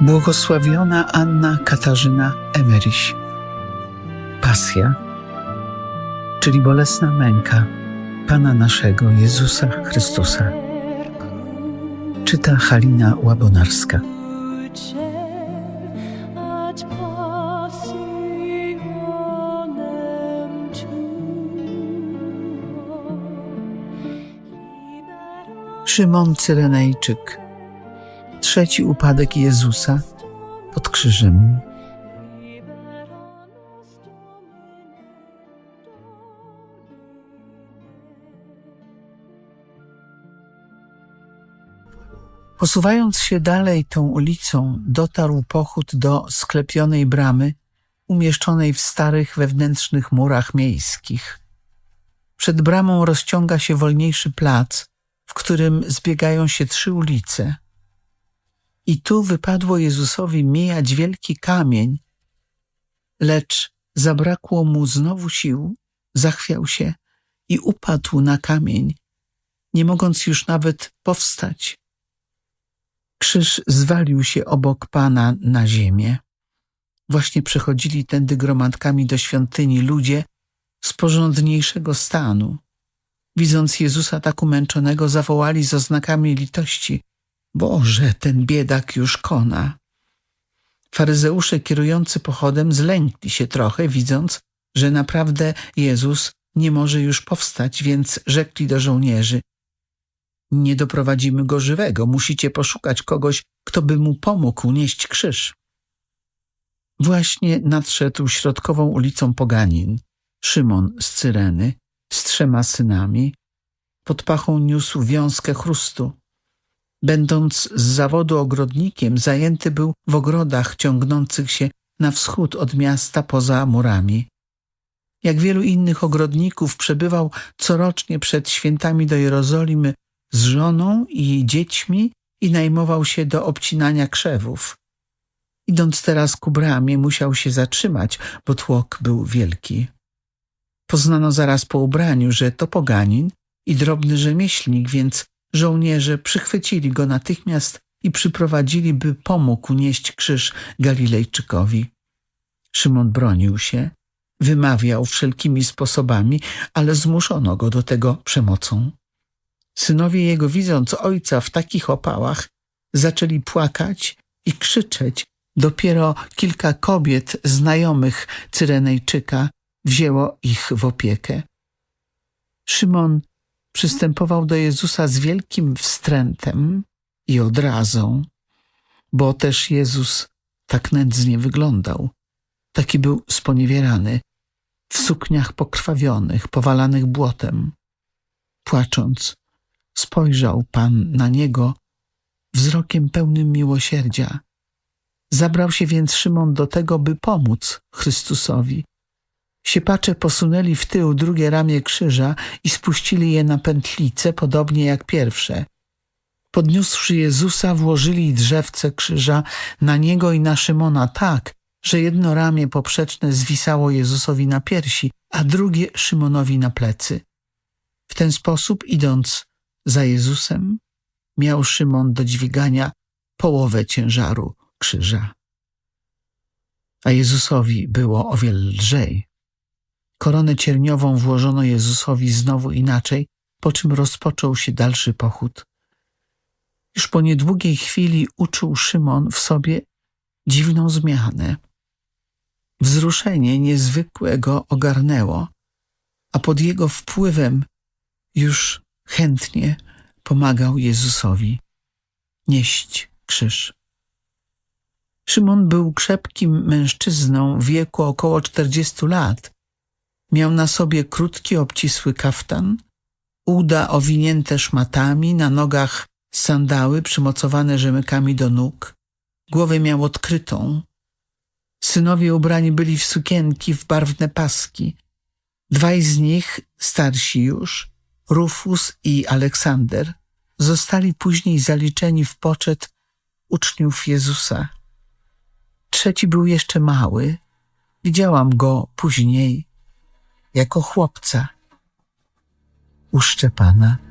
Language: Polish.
Błogosławiona Anna Katarzyna Emeryś. Pasja, czyli bolesna męka Pana naszego Jezusa Chrystusa. Czyta Halina Łabonarska. Szymon Cyrenejczyk. Trzeci upadek Jezusa pod krzyżem. Posuwając się dalej tą ulicą, dotarł pochód do sklepionej bramy umieszczonej w starych wewnętrznych murach miejskich. Przed bramą rozciąga się wolniejszy plac, w którym zbiegają się trzy ulice. I tu wypadło Jezusowi mijać wielki kamień, lecz zabrakło mu znowu sił, zachwiał się i upadł na kamień, nie mogąc już nawet powstać. Krzyż zwalił się obok Pana na ziemię. Właśnie przechodzili tędy gromadkami do świątyni ludzie z porządniejszego stanu. Widząc Jezusa tak umęczonego, zawołali z oznakami litości: Boże, ten biedak już kona. Faryzeusze kierujący pochodem zlękli się trochę, widząc, że naprawdę Jezus nie może już powstać, więc rzekli do żołnierzy: Nie doprowadzimy go żywego, musicie poszukać kogoś, kto by mu pomógł nieść krzyż. Właśnie nadszedł środkową ulicą Poganin, Szymon z Cyreny, z trzema synami. Pod pachą niósł wiązkę chrustu. Będąc z zawodu ogrodnikiem, zajęty był w ogrodach ciągnących się na wschód od miasta poza murami. Jak wielu innych ogrodników, przebywał corocznie przed świętami do Jerozolimy z żoną i dziećmi i najmował się do obcinania krzewów. Idąc teraz ku bramie, musiał się zatrzymać, bo tłok był wielki. Poznano zaraz po ubraniu, że to poganin i drobny rzemieślnik, więc żołnierze przychwycili go natychmiast i przyprowadzili, by pomógł nieść krzyż Galilejczykowi. Szymon bronił się, wymawiał wszelkimi sposobami, ale zmuszono go do tego przemocą. Synowie jego, widząc ojca w takich opałach, zaczęli płakać i krzyczeć. Dopiero kilka kobiet znajomych Cyrenejczyka wzięło ich w opiekę. Szymon przystępował do Jezusa z wielkim wstrętem i odrazą, bo też Jezus tak nędznie wyglądał. Taki był sponiewierany, w sukniach pokrwawionych, powalanych błotem. Płacząc, spojrzał Pan na niego wzrokiem pełnym miłosierdzia. Zabrał się więc Szymon do tego, by pomóc Chrystusowi. Siepacze posunęli w tył drugie ramię krzyża i spuścili je na pętlicę, podobnie jak pierwsze. Podniósłszy Jezusa, włożyli drzewce krzyża na niego i na Szymona tak, że jedno ramię poprzeczne zwisało Jezusowi na piersi, a drugie Szymonowi na plecy. W ten sposób, idąc za Jezusem, miał Szymon do dźwigania połowę ciężaru krzyża. A Jezusowi było o wiele lżej. Koronę cierniową włożono Jezusowi znowu inaczej, po czym rozpoczął się dalszy pochód. Już po niedługiej chwili uczuł Szymon w sobie dziwną zmianę. Wzruszenie niezwykłe go ogarnęło, a pod jego wpływem już chętnie pomagał Jezusowi nieść krzyż. Szymon był krzepkim mężczyzną wieku około 40 lat. Miał na sobie krótki, obcisły kaftan, uda owinięte szmatami, na nogach sandały przymocowane rzemykami do nóg. Głowę miał odkrytą. Synowie ubrani byli w sukienki, w barwne paski. Dwaj z nich, starsi już, Rufus i Aleksander, zostali później zaliczeni w poczet uczniów Jezusa. Trzeci był jeszcze mały. Widziałam go później jako chłopca u Szczepana.